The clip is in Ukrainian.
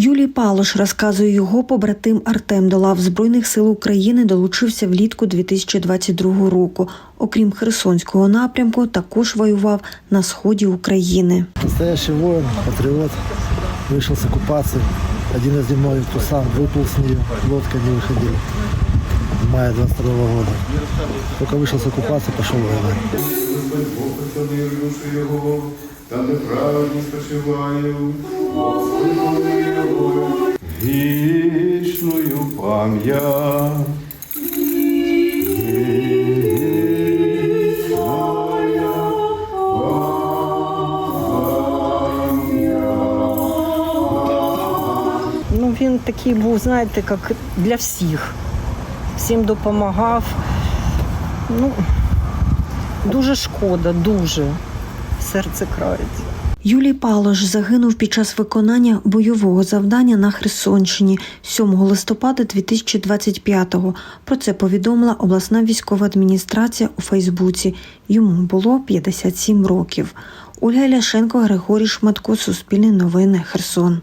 Юлій Палош розказує, його побратим Артем до лав Збройних сил України долучився влітку 2022 року. Окрім Херсонського напрямку, також воював на сході України. Настоящий воин, патриот, вышел с оккупации. Один из зимой кто сам выплыл с нее, лодка не выходила. В мае 22 года. Только вышел с оккупации, пошел воевать. Господи, помилуй його. Вічною пам'ять. Ну, він такий був, знаєте, як для всіх. Всім допомагав. Ну, дуже шкода, дуже. Серце крається. Юлій Палош загинув під час виконання бойового завдання на Херсонщині 7 листопада 2025-го. Про це повідомила обласна військова адміністрація у Фейсбуці. Йому було 57 років. Ольга Ляшенко, Григорій Шматко, Суспільне новини, Херсон.